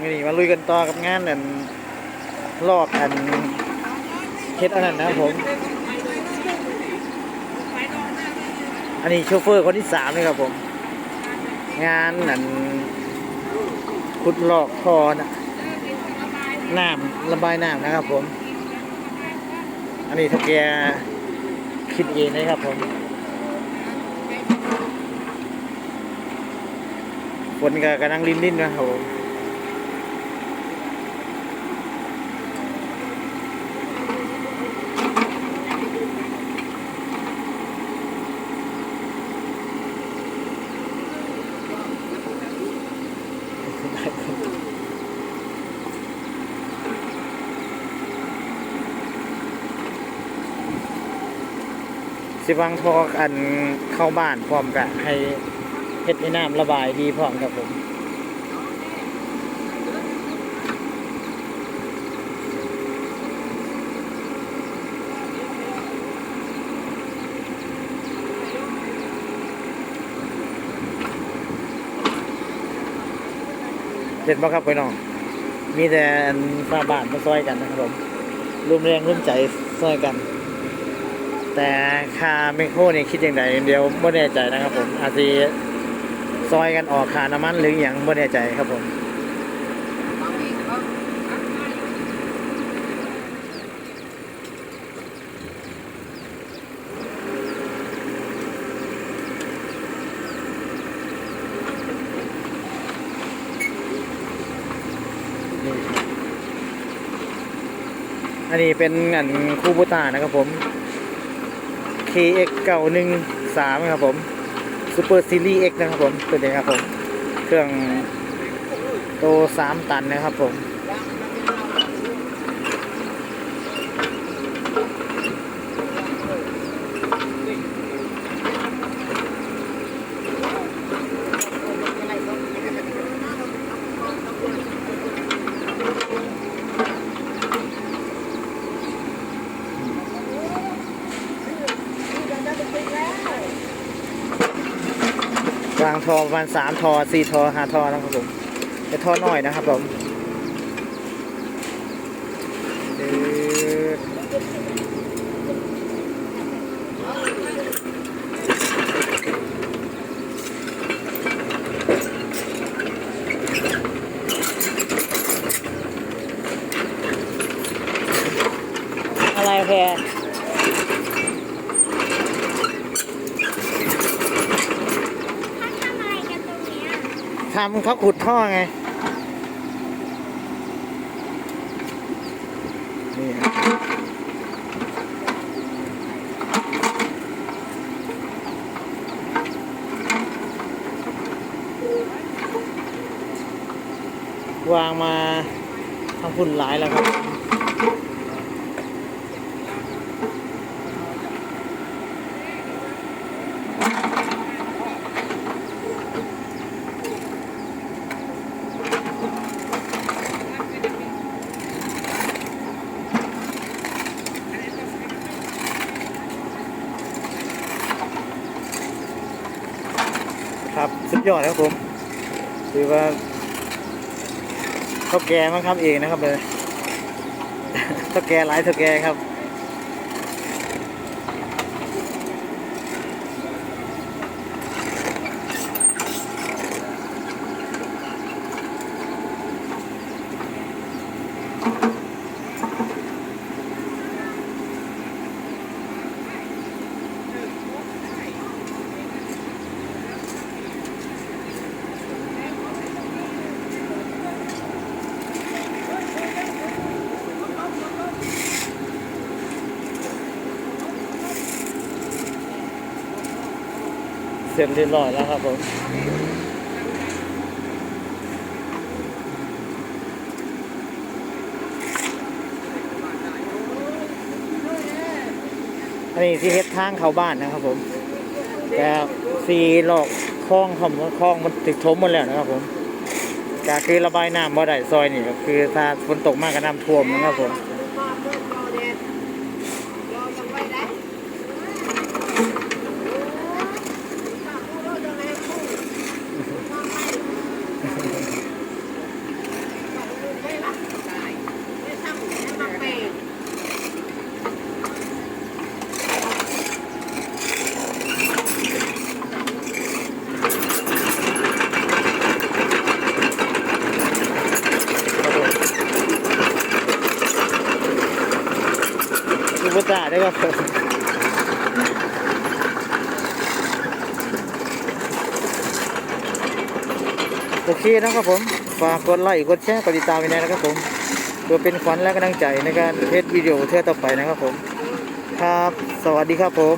มื่อนี้มาลุยกันต่อกับงานอันลอกอันเฮ็ดอันนั้นนะครับผม อันนี้โชเฟอร์คนที่สามเลยครับผม งานอันขุดลอกคอนะน้ำระบายน้ำนะครับผม อันนี้ทักแกคิดเองนะครับผมฝนก็กำลังรินรินนะครับผม สิวังพออันเข้าบ้านพร้อมกับให้เฮ็ดในน้ำระบายดีพร้อมครับผมเด็ดบ่ครับพี่น้อง มีแต่อันฝาบ้านมาซอยกันนะครับผมร่วมแรงร่วมใจซอยกัน แต่คาเมโครเนี่ยคิดอย่างไรเดียวไม่แน่ใจนะครับผมอาจจะซอยกันออกคาน้ำมันหรืออย่างไม่แน่ใจครับผมอันนี้เป็นอันคูบูตานะครับผม KX 913ครับผม Super Series X นะครับผม ตัวนี้ครับผม เครื่องโต 3 ตันนะครับผมางทอประมาณ3ทอ4ทอ5ทอนะครับผมเป็นท่อน้อยนะครับผมเดืออะไรแพร ทำอะไรกันตรงเนี้ย ทำเขาขุดท่อไง นี่ครับวางมาทำฝุ่นหลายแล้วครับ ครับสุดยอดครับผมถือว่าเท่าแก่มั้งครับเองนะครับเลยเท่าแก่หลายเท่าแก่ครับ เสร็จเรียบร้อยแล้วครับผมอันนี้ที่เฮ็ดทางเข้าบ้านนะครับผมแต่สีหลอกคลองผมคลองมันติดทมหมดแล้วนะครับผมก็คือระบายน้ำบ่ได้ซอยนี่ก็คือถ้าฝนตกมากก็น้ำท่วมนะครับผม ซูเปอร์จ่าได้ครับโอเคนะครับผม ฝากกดไลค์กดแชร์กดติดตามไปนะครับผมเพื่อเป็นขวัญและกำลังใจในการเทสวิดีโอเทื่อต่อไปนะครับผม ครับ สวัสดีครับผม